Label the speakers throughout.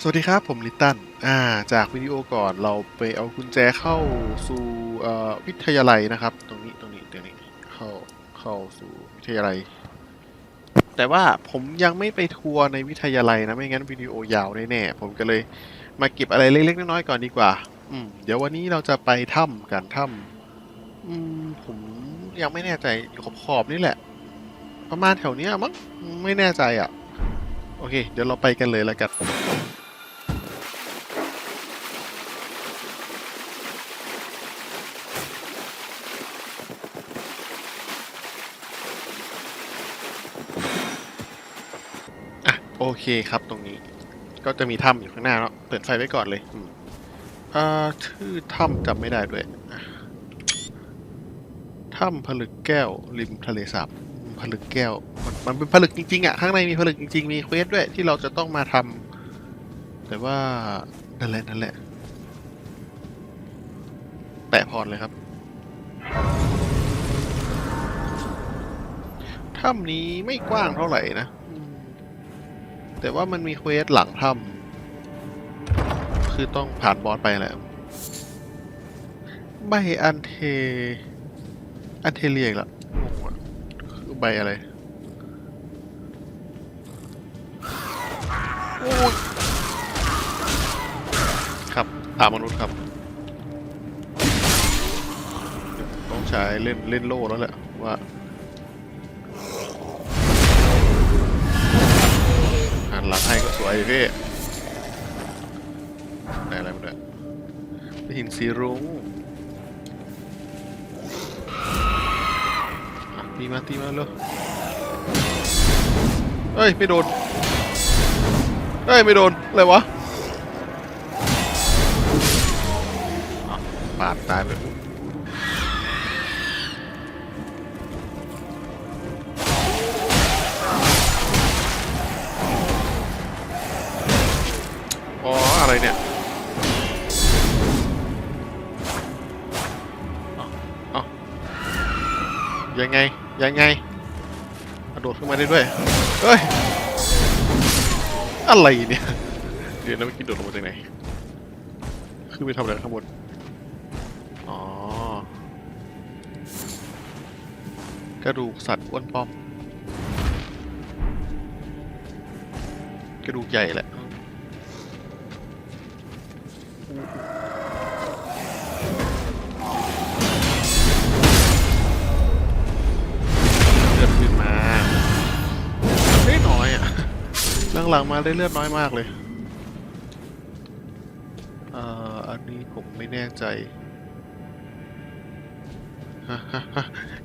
Speaker 1: สวัสดีครับ ผมลิตตันอ่าจากวิดีโอก่อนเราไปเอากุญแจเข้าสู่เอ่อวิทยาลัยนะครับ ตรงนี้ตรงนี้ตรงนี้เข้าเข้าสู่วิทยาลัย แต่ว่าผมยังไม่ไปทัวร์ในวิทยาลัยนะไม่งั้นวิดีโอยาวแน่ๆผมก็เลยมาเก็บอะไรเล็กๆน้อยๆก่อนดีกว่า อืมเดี๋ยววันนี้เราจะไปถ้ำกันถ้ำอืมผมยังไม่แน่ใจอยู่ขอบๆนี่แหละ ประมาณแถวเนี้ยมั้งไม่แน่ใจอะ โอเค เดี๋ยวเราไปกันเลยแล้วกัน อะโอ เคครับตรงนี้ ก็จะมีถ้ำอยู่ข้างหน้าเนาะเปิดไฟไว้ก่อนเลยอ่าชื่อถ้ำจำไม่ได้ด้วยถ้ำผลึกแก้ว ริมทะเลสาบผลึกแก้ว มันมันเป็นผลึกจริงๆอะข้างในมีผลึกจริงๆมีเควสด้วยที่เราจะต้องมาทำแต่ว่านั่นแหละนั่นแหละแปะพรเลยครับถ้ำนี้ไม่กว้างเท่าไหร่นะ แต่ว่ามันมีเควสหลังถ้ำคือต้องผ่านบอสไปแหละใบอันเท อันเทเรียกละงงอะคือใบอะไรโอ้ยครับตามมนุษย์ครับ ต้องใช้เล่นเล่นโล่แล้วแหละว่า หลังให้ก็สวยพี่ได้อะไรมาด้วยได้หินสีรุ้งตีมาตีมาเลยเอ้ย ไม่โดน เอ้ย ไม่โดน อะไรวะอะปาดตายไป ยังไงกระโดดขึ้นมาได้ด้วย เฮ้ย อะไรเนี่ย เดี๋ยวนะเมื่อกี้โดดลงมาจากไหนคือไปทำอะไรข้างบน อ๋อ กระดูกสัตว์อ้วนป้อม กระดูกใหญ่แหละ หลังมาได้เลือดน้อยมากเลยเอ่ออันนี้ผมไม่แน่ใจ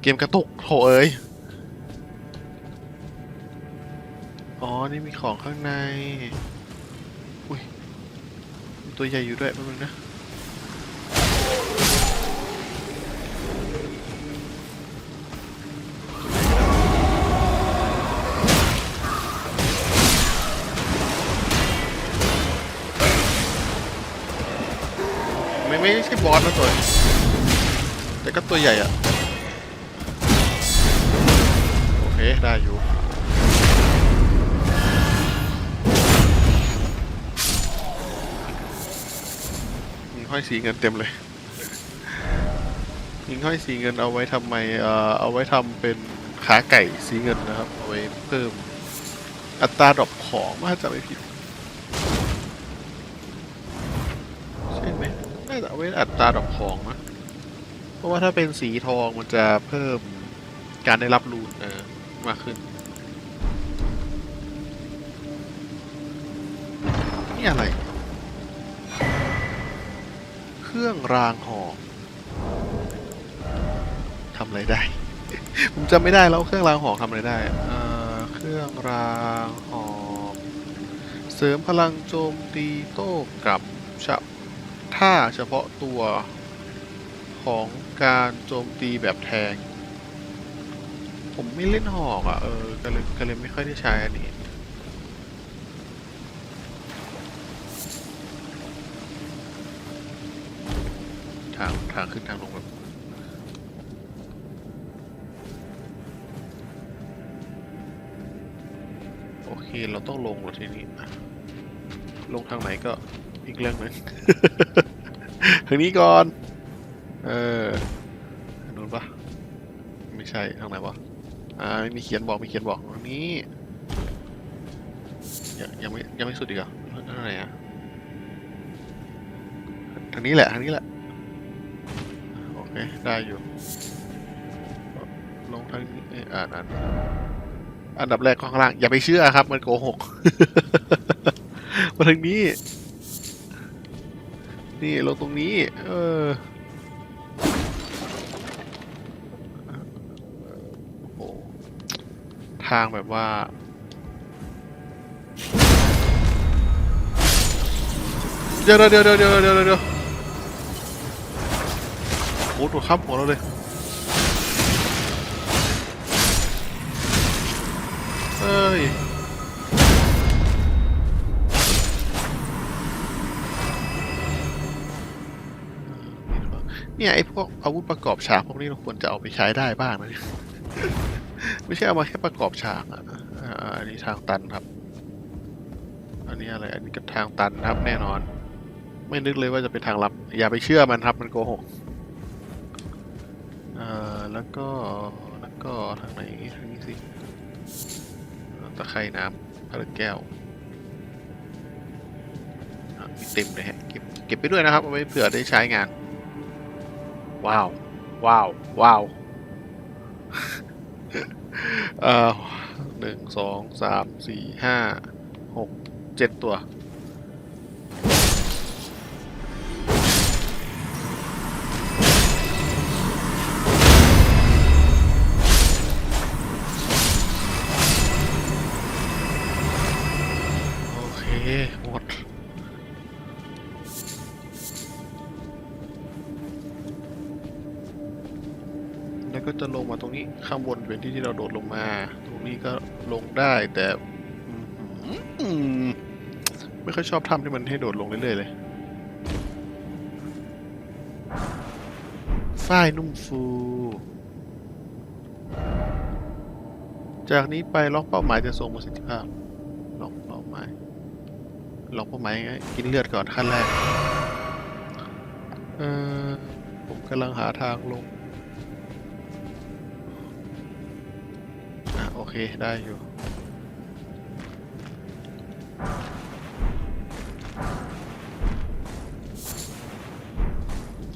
Speaker 1: เกมกระตุกโถเอ้ย อ๋อ นี่มีของข้างใน อุ้ย ตัวใหญ่อยู่ด้วยแป๊บนึงนะ ก็ตัวใหญ่อะโอเค ได้อยู่มีห้อยสีเงินเต็มเลย ยิงห้อยสีเงินเอาไว้ทำไม เอ่อ เอาไว้ทำเป็นขาไก่สีเงินนะครับ เอาไว้เพิ่มอัตราดรอปของถ้าจะไม่ผิดใช่ไหมน่าจะเอาไว้อัตราดอกของนะ เพราะว่าถ้าเป็นสีทองมันจะเพิ่มการได้รับรูนเออมากขึ้น นี่อะไร เครื่องรางหอกทำอะไรได้ ผมจำไม่ได้แล้วเครื่องรางหอกทำอะไรได้เออเครื่องรางหอกเสริมพลังโจมตีโต้กลับเฉพท่าเฉพาะตัว ของการโจมตีแบบแทง ผมไม่เล่นหอกอะ เออก็เลยก็เลยไม่ค่อยได้ใช้อันนี้ทางทางขึ้นทางลงแบบโอเค เราต้องลงแล้วทีนี้อ่ลงทางไหนก็อีกเรื่องหนึงทางนี้ก่อน เออนู้นปะไม่ใช่ทางไหนวะอ่าไม่มีเขียนบอกมีเขียนบอกทางนี้ยังยังไม่ยังไม่สุดอีกเหรอทางไหนอะทางนี้แหละทางนี้แหละโอเคได้อยู่ลงทางนี้อ่านอ่านอันดับแรกข้างล่างอย่าไปเชื่อครับ มันโกหกมาทางนี้ นี่ลงตรงนี้ เออ ทางแบบว่า เดี๋ยวเดี๋ยวเดี๋ยวเดี๋ยวเดี๋ยวเดี๋ยวโอ้โหตัวข้ามหัวเราเลยเอ้ยเนี่ยไอ้พวกอาวุธประกอบฉากพวกนี้เราควรจะเอาไปใช้ได้บ้างนะ ไม่ใช่เอามาแค่ประกอบฉากอะอันนี้ทางตันครับ อันนี้อะไร อันนี้ก็ทางตันครับแน่นอน ไม่นึกเลยว่าจะเป็นทางลับ อย่าไปเชื่อมันครับ มันโกหกอ่าแล้วก็ แล้วก็ทางไหนทางนี้สิ ตะไคร่น้ำพระแก้วมีเต็มเลยฮะ เก็บ เก็บไปด้วยนะครับ เอาไว้เผื่อได้ใช้งาน ว้าว ว้าว ว้าว เอ่อหนึ่งสองสามสี่ห้าหกเจ็ดตัว โอเค หมด แล้วก็จะลงมาตรงนี้ข้างบนเป็นที่ที่เราโดดลงมา ตรงนี้ก็ลงได้แต่ไม่ค่อยชอบทำที่มันให้โดดลงเรื่อยๆเลยฝ้ายนุ่มฟู จากนี้ไปล็อกเป้าหมายจะทรงประสิทธิภาพ ล็อกเป้าหมาย ล็อกเป้าหมายไงกินเลือดก่อนขั้นแรก เออผมกำลังหาทางลง เค ได้อยู่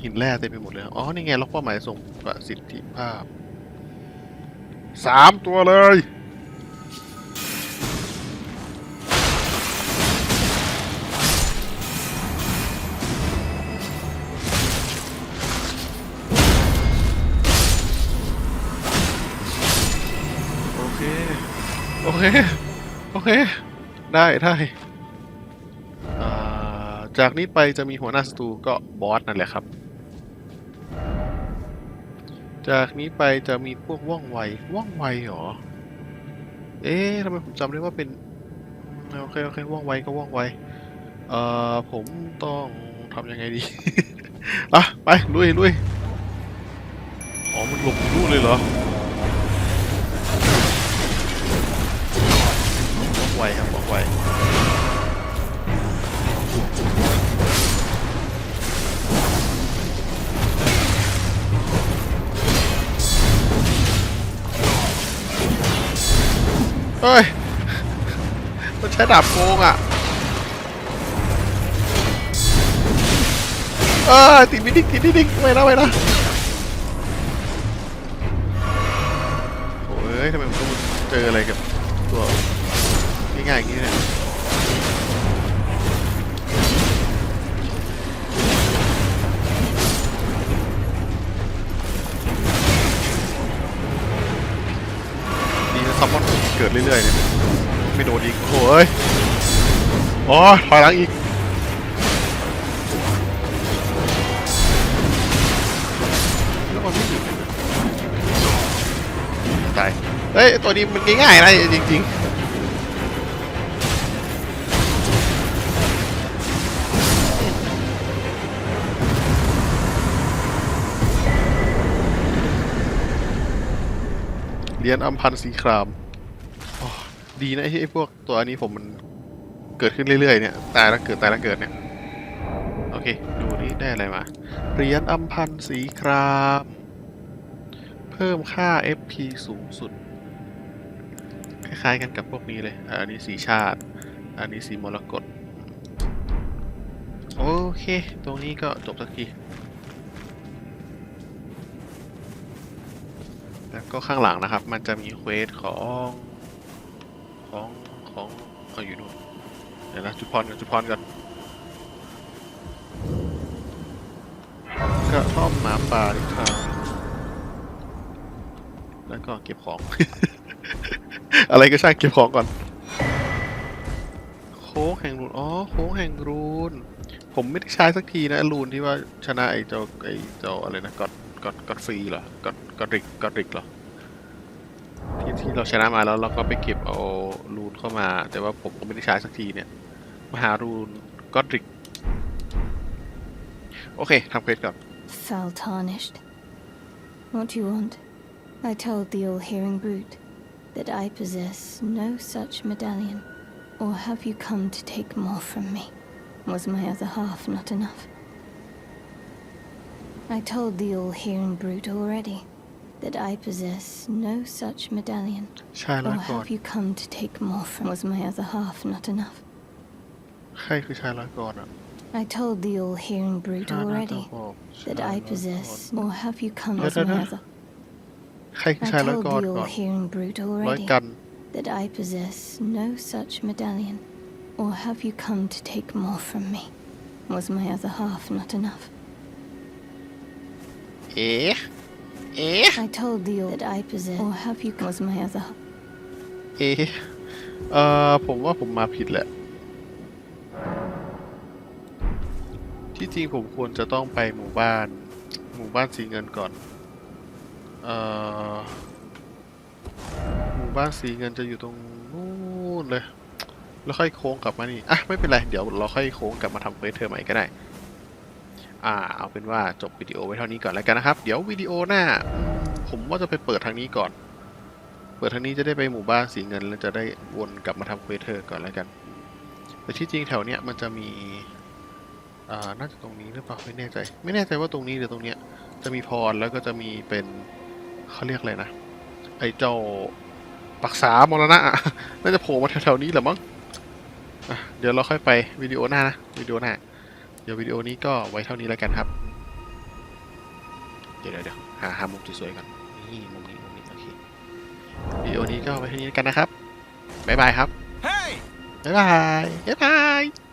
Speaker 1: หินแร่เต็มไปหมดเลย อ๋อ นี่ไง ล็อกเป้าหมายส่งประสิทธิภาพ สามตัวเลย เค โอเค โอเค ได้ได้จากนี้ไปจะมีหัวหน้าศัตรูก็บอสนั่นแหละครับ จากนี้ไปจะมีพวกว่องไว ว่องไวเหรอ เอ๊ะทำไมผมจำได้ว่าเป็น โอเคโอเคว่องไวก็ว่องไว เอ่อ ผมต้องทำยังไงดี อะ ไปลุยลุยอ๋อ มันหลบอยู่เลยเหรอ ไวครับว่องไวเฮ้ย มันใช้ดาบโกงอะ เออติดมิดิกติดมิดิกไม่นะไม่นะโอ้ยทำไมมันต้องเจออะไรกับตัว ง่ายๆอย่างนี้เนี่ยดีนะซัมมอนเกิดเรื่อยๆเนี่ยไม่โดนอีกโอ้ยอ๋อถอยหลังอีกแล้วมันไม่หยุดเลยนะตายเฮ้ยตัวนี้มันง่ายๆนะจริงๆ เรียนอัมพันธ์สีครามดีนะไอ้ไอ้พวกตัวนี้ผมมันเกิดขึ้นเรื่อยๆเนี่ยตายแล้วเกิดตายแล้วเกิดเนี่ยโอเคดูนี่ได้อะไรมาเหรียญอัมพันธ์สีครามเพิ่มค่า FP สูงสุด คล้ายๆกันกับพวกนี้เลยอันนี้สีชาติ อันนี้สีมรกตโอเค ตรงนี้ก็จบสักที ก็ข้างหลังนะครับ มันจะมีเควสของของของเอาอยู่นู่นเดี๋ยวนะจุดพรกันจุดพรกันกระท่อมหมาป่าดิครับแล้วก็เก็บของ อะไรก็ช่างเก็บของก่อนโค้งแห่งรูน อ๋อ โค้งแห่งรูน ผมไม่ได้ใช้สักทีนะรูนที่ว่าชนะไอ้เจ้าไอ้เจ้าอะไรนะกอดกอดกอดฟรีเหรอกอดกอดริกกอดริกเหรอ ที่ที่เราชนะมาแล้วเราก็ไปเก็บเอารูนเข้ามา แต่ว่าผมก็ไม่ได้ใช้สักทีเนี่ยมาหารูนกอดริก โอเคทำเควสก่อน
Speaker 2: Foul tarnished. What do you want? I told the all-hearing brute that I possess no such medallion. Or have you come to take more from me? Was my other half not enough? I told the all-hearing brute already that I possess no such medallion.
Speaker 1: ชายร้อ
Speaker 2: Or
Speaker 1: ยก่อน
Speaker 2: have you come to take more from? Was my other half not enough?
Speaker 1: ใครคือชายร้อยก่อนอ่ะ
Speaker 2: I told the all-hearing brute
Speaker 1: ชาหน้าตา
Speaker 2: already
Speaker 1: หอม
Speaker 2: that
Speaker 1: ชายร้
Speaker 2: I
Speaker 1: อยก่อน
Speaker 2: possess. Or have you come?
Speaker 1: Yeah,
Speaker 2: Was
Speaker 1: yeah,
Speaker 2: my
Speaker 1: yeah.
Speaker 2: other
Speaker 1: ใครคือ
Speaker 2: I
Speaker 1: ชายร้อย
Speaker 2: told
Speaker 1: ก่อน
Speaker 2: the
Speaker 1: ก่อน
Speaker 2: all-hearing brute
Speaker 1: ร้อย
Speaker 2: already
Speaker 1: กัน
Speaker 2: that I possess no such medallion. Or have you come to take more from me? Was my other half not enough?
Speaker 1: เอ๊ะ เอ๊ะ
Speaker 2: I told the all that I possess. Or have you was my other half?
Speaker 1: เอ๊ะเอ่อผมว่าผมมาผิดแหละ ที่จริงผมควรจะต้องไปหมู่บ้าน หมู่บ้านสีเงินก่อน เอ่อ หมู่บ้านสีเงินจะอยู่ตรงนู้นเลย แล้วค่อยโค้งกลับมานี่ อะ ไม่เป็นไร เดี๋ยวเราค่อยโค้งกลับมาทำเควสเธอใหม่ก็ได้ อ่าเอาเป็นว่าจบวิดีโอไว้เท่านี้ก่อนแล้วกันนะครับ เดี๋ยววิดีโอหน้า ผมว่าจะไปเปิดทางนี้ก่อน เปิดทางนี้จะได้ไปหมู่บ้านสีเงิน แล้วจะได้วนกลับมาทำเควสเธอก่อนแล้วกัน แต่ที่จริงแถวเนี้ยมันจะมีอ่าน่าจะตรงนี้หรือเปล่าไม่แน่ใจ ไม่แน่ใจว่าตรงนี้หรือตรงเนี้ยจะมีพรแล้วก็จะมีเป็นเขาเรียกอะไรนะ ไอ้เจ้าปักษามรณะน่าจะโผล่มาแถวๆนี้แหละมั้งเดี๋ยวเราค่อยไปวิดีโอหน้านะวิดีโอหน้า เดี๋ยววิดีโอนี้ก็ไว้เท่านี้แล้วกันครับเดี๋ยวเดี๋ยวเดี๋ยวหาหามุมสวยๆก่อนนี่มุมนี้มุมนี้โอเควิดีโอนี้ก็ไว้เท่านี้แล้วกันนะครับบ๊ายบายครับ
Speaker 3: Hey!
Speaker 1: บ๊ายบายบ๊ายบาย